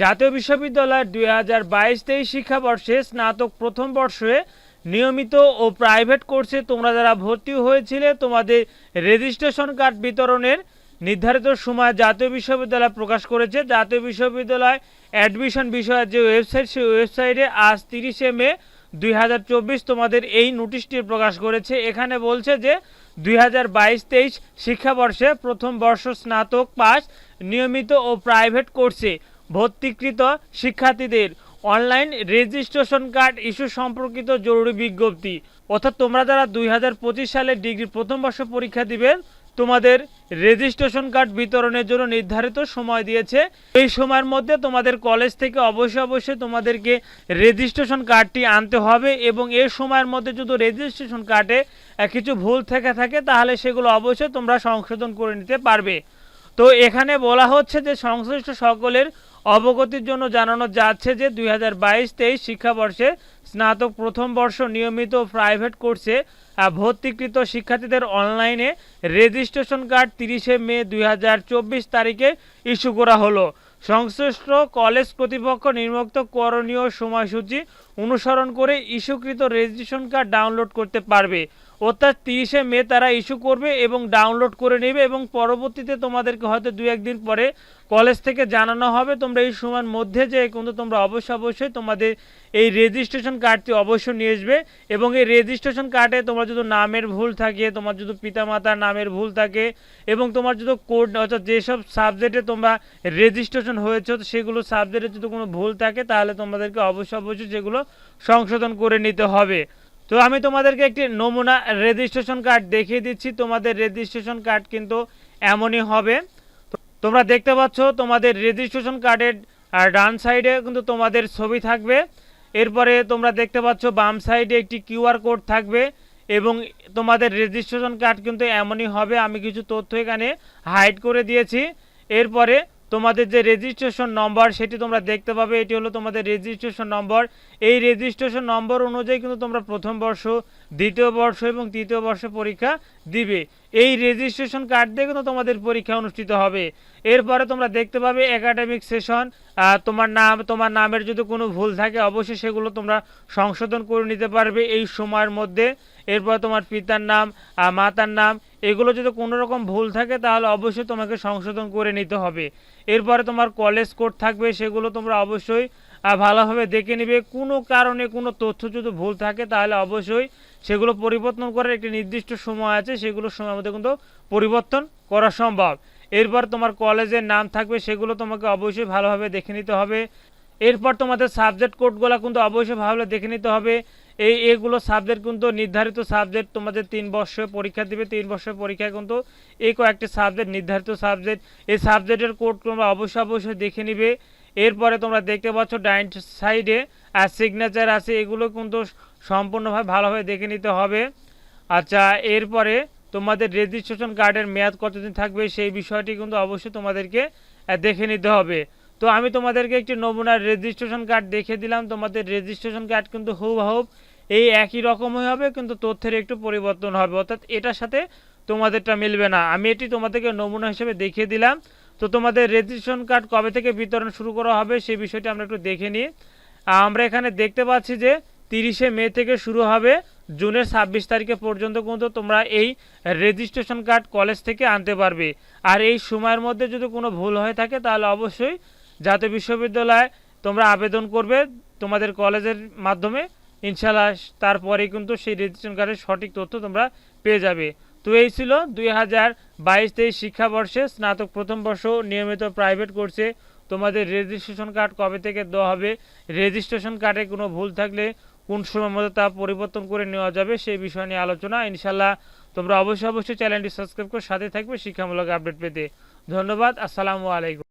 জাতীয় বিশ্ববিদ্যালয়ের দুই হাজার বাইশ তেইশ শিক্ষাবর্ষে স্নাতক প্রথম বর্ষে নিয়মিত ও প্রাইভেট কোর্সে তোমরা যারা ভর্তি হয়েছিলে, তোমাদের রেজিস্ট্রেশন কার্ড বিতরণের নির্ধারিত সময় জাতীয় বিশ্ববিদ্যালয় প্রকাশ করেছে। জাতীয় বিশ্ববিদ্যালয় অ্যাডমিশন বিষয়ের যে ওয়েবসাইট, সেই ওয়েবসাইটে আজ তিরিশে মে দুই হাজার চব্বিশ তোমাদের এই নোটিশটি প্রকাশ করেছে। এখানে বলছে যে দুই হাজার বাইশ তেইশ শিক্ষাবর্ষে প্রথম বর্ষ স্নাতক পাস নিয়মিত ও প্রাইভেট কোর্সে ভর্তিকৃত শিক্ষার্থীদের অনলাইন রেজিস্ট্রেশন কার্ড ইস্যু সম্পর্কিত জরুরি বিজ্ঞপ্তি। অর্থাৎ তোমরা যারা দুই হাজার পঁচিশ সালে ডিগ্রি প্রথম বর্ষ পরীক্ষা দিবে তোমাদের রেজিস্ট্রেশন কার্ড বিতরণের জন্য নির্ধারিত সময় দিয়েছে। এই সময়ের মধ্যে তোমাদের কলেজ থেকে অবশ্যই অবশ্যই তোমাদেরকে রেজিস্ট্রেশন কার্ডটি আনতে হবে এবং এই সময়ের মধ্যে যদি রেজিস্ট্রেশন কার্ডে কিছু ভুল থেকে থাকে, তাহলে সেগুলো অবশ্যই তোমরা সংশোধন করে নিতে পারবে। তো এখানে বলা হচ্ছে যে সংশ্লিষ্ট সকলের অবগতির জন্য জানানো যাচ্ছে যে দুই হাজার বাইশ তেইশ শিক্ষাবর্ষে স্নাতক প্রথম বর্ষ নিয়মিত প্রাইভেট কোর্সে ভর্তিকৃত শিক্ষার্থীদের অনলাইনে রেজিস্ট্রেশন কার্ড তিরিশে মে দুই হাজার চব্বিশ তারিখে ইস্যু করা হলো। সংশ্লিষ্ট কলেজ কর্তৃপক্ষ নির্মুক্ত করণীয় সময়সূচি অনুসরণ করে ইস্যুকৃত রেজিস্ট্রেশন কার্ড ডাউনলোড করতে পারবে। অর্থাৎ তিরিশে মে তারা ইস্যু করবে এবং ডাউনলোড করে নেবে এবং পরবর্তীতে তোমাদেরকে হয়তো দু একদিন পরে কলেজ থেকে জানানো হবে। তোমরা এই সময়ের মধ্যে যে কিন্তু তোমরা অবশ্যই অবশ্যই তোমাদের এই রেজিস্ট্রেশন কার্ডটি অবশ্যই নিয়ে আসবে এবং এই রেজিস্ট্রেশন কার্ডে তোমার যদি নামের ভুল থাকে, তোমার যদি পিতামাতার নামের ভুল থাকে এবং তোমার যদি কোড অর্থাৎ যেসব সাবজেক্টে তোমরা রেজিস্ট্রেশন হয়েছে, সেগুলো সাবজেক্টে যদি কোনো ভুল থাকে, তাহলে তোমাদেরকে অবশ্যই অবশ্যই সেগুলো সংশোধন করে নিতে হবে। তো আমি তোমাদেরকে একটি নমুনা রেজিস্ট্রেশন কার্ড দেখিয়ে দিচ্ছি। তোমাদের রেজিস্ট্রেশন কার্ড কিন্তু এমনই হবে। তোমরা দেখতে পাচ্ছ, তোমাদের রেজিস্ট্রেশন কার্ডের ডান সাইডে কিন্তু তোমাদের ছবি থাকবে। এরপরে তোমরা দেখতে পাচ্ছ, বাম সাইডে একটি কিউআর কোড থাকবে এবং তোমাদের রেজিস্ট্রেশন কার্ড কিন্তু এমনই হবে। আমি কিছু তথ্য এখানে হাইড করে দিয়েছি। এরপরে তোমাদের যে রেজিস্ট্রেশন নম্বর সেটি তোমরা দেখতে পাবে। এটি হলো তোমাদের রেজিস্ট্রেশন নম্বর এই রেজিস্ট্রেশন নম্বর অনুযায়ী কিন্তু তোমরা প্রথম বর্ষ, দ্বিতীয় বর্ষ এবং তৃতীয় বর্ষ পরীক্ষা দিবে। এই রেজিস্ট্রেশন কার্ড দিয়ে কিন্তু তোমাদের পরীক্ষা অনুষ্ঠিত হবে। এরপরে তোমরা দেখতে পাবে একাডেমিক সেশন তোমার নাম, তোমার নামের যদি কোনো ভুল থাকে, অবশ্যই সেগুলো তোমরা সংশোধন করে নিতে পারবে এই সময়ের মধ্যে। এরপর তোমার পিতার নাম মাতার নাম এগুলো যদি কোনো রকম ভুল থাকে, তাহলে অবশ্যই তোমাকে সংশোধন করে নিতে হবে। এরপরে তোমার কলেজ কোড থাকবে, সেগুলো তোমরা অবশ্যই ভালোভাবে দেখে নিবে। কোনো কারণে কোনো তথ্য যদি ভুল থাকে, তাহলে অবশ্যই সেগুলো পরিবর্তন করার একটি নির্দিষ্ট সময় আছে। সেগুলো সময় মধ্যে কিন্তু পরিবর্তন করা সম্ভব। এরপর তোমার কলেজের নাম থাকবে, সেগুলো তোমাকে অবশ্যই ভালোভাবে দেখে নিতে হবে। এরপর তোমাদের সাবজেক্ট কোডগুলো কিন্তু অবশ্যই ভালো দেখে নিতে হবে। এই, এগুলো সাবজেক্ট কিন্তু নির্ধারিত সাবজেক্ট তোমাদের তিন বর্ষ পরীক্ষা দিবে। তিন বছর পরীক্ষায় কিন্তু এই কয়েকটি সাবজেক্ট নির্ধারিত সাবজেক্ট এই সাবজেক্টের কোড তোমরা অবশ্যই অবশ্যই দেখে নিবে। এরপরে তোমরা দেখতে পাচ্ছ ডাইন সাইডে আর সিগনেচার আছে, এগুলো কিন্তু সম্পূর্ণভাবে ভালোভাবে দেখে নিতে হবে। আচ্ছা এরপরে তোমাদের রেজিস্ট্রেশন কার্ডের মেয়াদ কতদিন থাকবে সেই বিষয়টি কিন্তু অবশ্যই তোমাদেরকে দেখে নিতে হবে। তো আমি তোমাদেরকে একটি নমুনার রেজিস্ট্রেশন কার্ড দেখে দিলাম। তোমাদের রেজিস্ট্রেশন কার্ড কিন্তু হুবহুব এই একই রকমই হবে, কিন্তু তথ্যের একটু পরিবর্তন হবে। অর্থাৎ এটার সাথে তোমাদেরটা মিলবে না। আমি এটি তোমাদেরকে নমুনা হিসেবে দেখিয়ে দিলাম। তো তোমাদের রেজিস্ট্রেশন কার্ড কবে থেকে বিতরণ শুরু করা হবে সেই বিষয়টি আমরা একটু দেখে নিই। আমরা এখানে দেখতে পাচ্ছি যে তিরিশে মে থেকে শুরু হবে, জুনের ছাব্বিশ তারিখে পর্যন্ত কিন্তু তোমরা এই রেজিস্ট্রেশন কার্ড কলেজ থেকে আনতে পারবে। আর এই সময়ের মধ্যে যদি কোনো ভুল হয়ে থাকে, তাহলে অবশ্যই জাতীয় বিশ্ববিদ্যালয়ে তোমরা আবেদন করবে তোমাদের কলেজের মাধ্যমে। ইনশাল্লাহ তারপরেই কিন্তু সেই রেজিস্ট্রেশন কার্ডের সঠিক তথ্য তোমরা পেয়ে যাবে। তো এই ছিল দুই হাজার বাইশ তেইশ শিক্ষাবর্ষে স্নাতক প্রথম বর্ষ নিয়মিত প্রাইভেট কোর্সে। তোমাদের রেজিস্ট্রেশন কার্ড কবে থেকে দেওয়া হবে? রেজিস্ট্রেশন কার্ডে কোনো ভুল থাকলে কোন সময় মধ্যে তা পরিবর্তন করে নেওয়া যাবে সেই বিষয় নিয়ে আলোচনা। ইনশাল্লাহ তোমরা অবশ্যই অবশ্যই চ্যানেলটি সাবস্ক্রাইব করে সাথে থাকবে শিক্ষামূলক আপডেট পেতে। ধন্যবাদ, আসসালামু আলাইকুম।